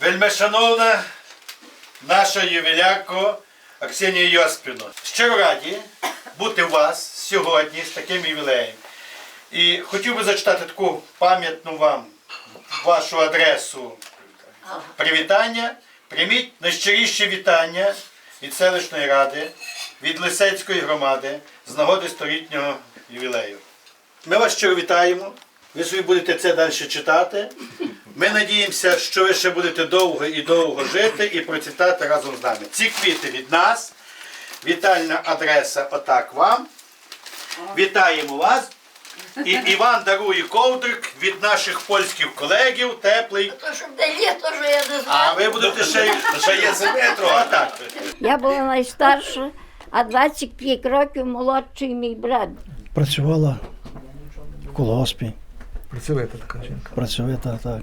Вельмишановна наша ювілярко Аксенія Йоспівна. Щиро раді бути у вас сьогодні з таким ювілеєм. І хотів би зачитати таку пам'ятну вам вашу адресу привітання. Прийміть найщиріші вітання від селищної ради, від Лисецької громади з нагоди столітнього ювілею. Ми вас щиро вітаємо. Ви собі будете це далі читати. Ми надіємося, що ви ще будете довго і довго жити і процвітати разом з нами. Ці квіти від нас. Вітальна адреса отак вам. Вітаємо вас. І Іван дарує ковдрик від наших польських колегів, теплий. То, щоб де літо, що я не А ви будете ще, ще є земетро, а так. Я була найстарша, а 25 років молодший мій брат. Працювала в колгоспі, Працьовита така жінка. працьовита так.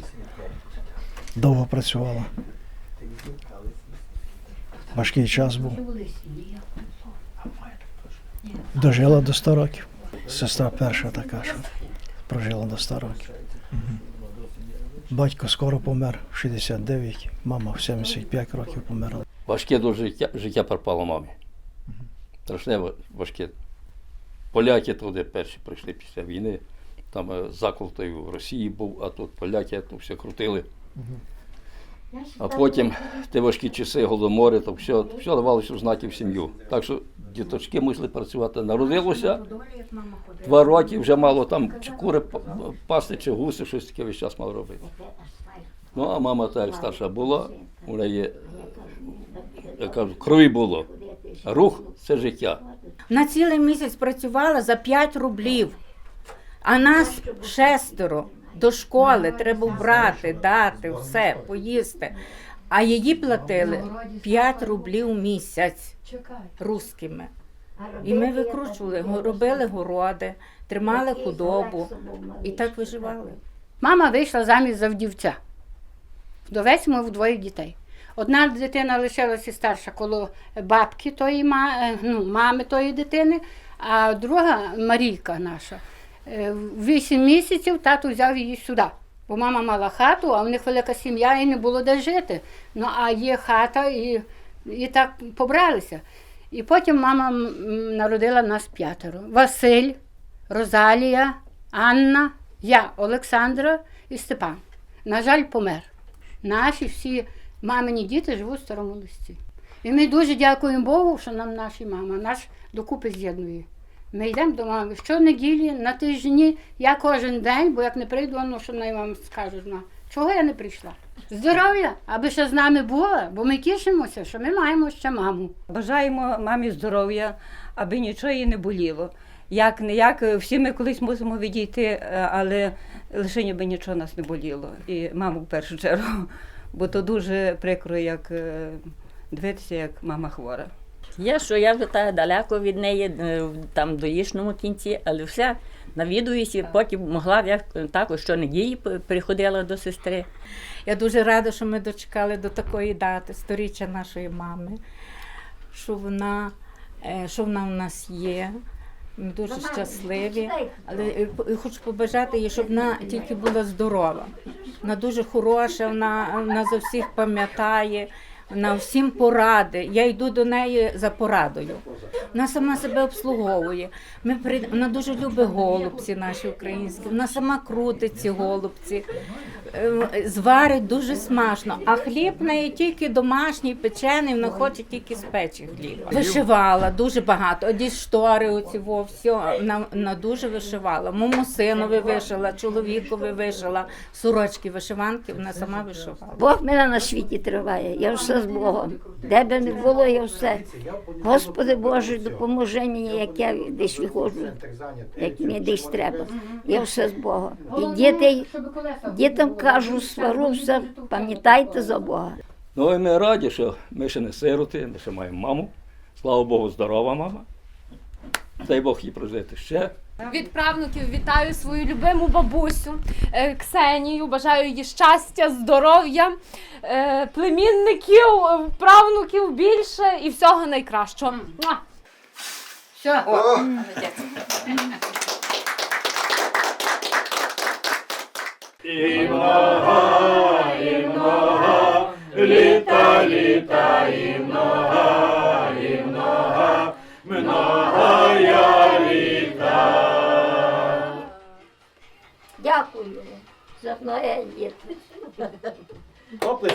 Довго працювала. Важкий час був. Дожила до 100 років. Сестра перша така, що прожила до 100 років. Батько скоро помер в 69, мама в 75 років померла. Важке дуже життя, життя пропало мамі. Страшне важке. Поляки туди перші прийшли після війни. Там е, в Росії був, а тут поляки то все крутили. А потім ті важкі часи, голодомори, то все, все давалося в знаків в сім'ю. Так що діточки мусили працювати. Народилося два роки, вже мало там чи кури пасти, чи гуси, щось таке весь час мало робити. Ну, а мама так як старша була, у неї, я кажу, крові було. Рух це життя. На цілий місяць працювала за 5 рублів, а нас шестеро до школи треба брати, дати, все, поїсти. А її платили 5 рублів місяць русскими. І ми викручували, робили городи, тримали худобу і так виживали. Мама вийшла заміж за вдівця. Вдовець мав двоє дітей. Одна дитина лишилася старша коло бабки тої ну, мами тої дитини, а друга Марійка наша. Вісім місяців тато взяв її сюди. Бо мама мала хату, а в них велика сім'я і не було де жити. Ну, а є хата, і, і так побралися. І потім мама народила нас п'ятеро. Василь, Розалія, Анна, я, Олександра і Степан. На жаль, помер. Наші всі мамині діти живуть в старому листі. І ми дуже дякуємо Богу, що нам наші мама нас докупи з'єднує. Ми йдемо до мами щонеділі, на тижні, я кожен день, бо як не прийду, ну що неї вам скажуть, ну, чого я не прийшла? Здоров'я, аби ще з нами була, бо ми тішимося, що ми маємо ще маму. Бажаємо мамі здоров'я, аби нічого їй не боліло. Як не як, всі ми колись мусимо відійти, е, але лише ніби нічого нас не боліло. І маму в першу чергу. Бо то дуже прикро, як е, дивитися, як мама хвора. Є, що я вже так далеко від неї, е, в- там до їхньому кінці, але все навідуюся, потім могла я також щонеділі приходила до сестри. Я дуже рада, що ми дочекали до такої дати, сторіччя нашої мами, що вона, е, що вона у нас є. Ми дуже щасливі, але е, хочу побажати їй, щоб вона тільки була здорова. Вона дуже хороша, вона, вона за всіх пам'ятає, вона всім поради. Я йду до неї за порадою. Вона сама себе обслуговує. Ми при... Вона дуже любить голубці наші українські. Вона сама крутить ці голубці, зварить дуже смачно. А хліб неї тільки домашній, печений, вона хоче тільки з печі хліб. Вишивала дуже багато. Оді штори, оці во, все. Вона, вона дуже вишивала. Моєму синові вишила, чоловікові вишила, сорочки, вишиванки, вона сама вишивала. Бог мене на світі триває, я все з Богом. Де би не було, я все. Господи Боже, допоможи мені, як я десь виходжу, як мені десь треба. Я все з Богом. І дітей, дітям кажу, сваруся, пам'ятайте за Бога. Ну і ми раді, що ми ще не сироти, ми ще маємо маму. Слава Богу, здорова мама. Дай Бог їй прожити ще. Від правнуків вітаю свою любиму бабусю е, Ксенію. Бажаю їй щастя, здоров'я, е, племінників, е, правнуків більше і всього найкращого. Все. і нога, і нога, літа, літа, і много, і нога, много літа. Дякую за многе літ. Дякую.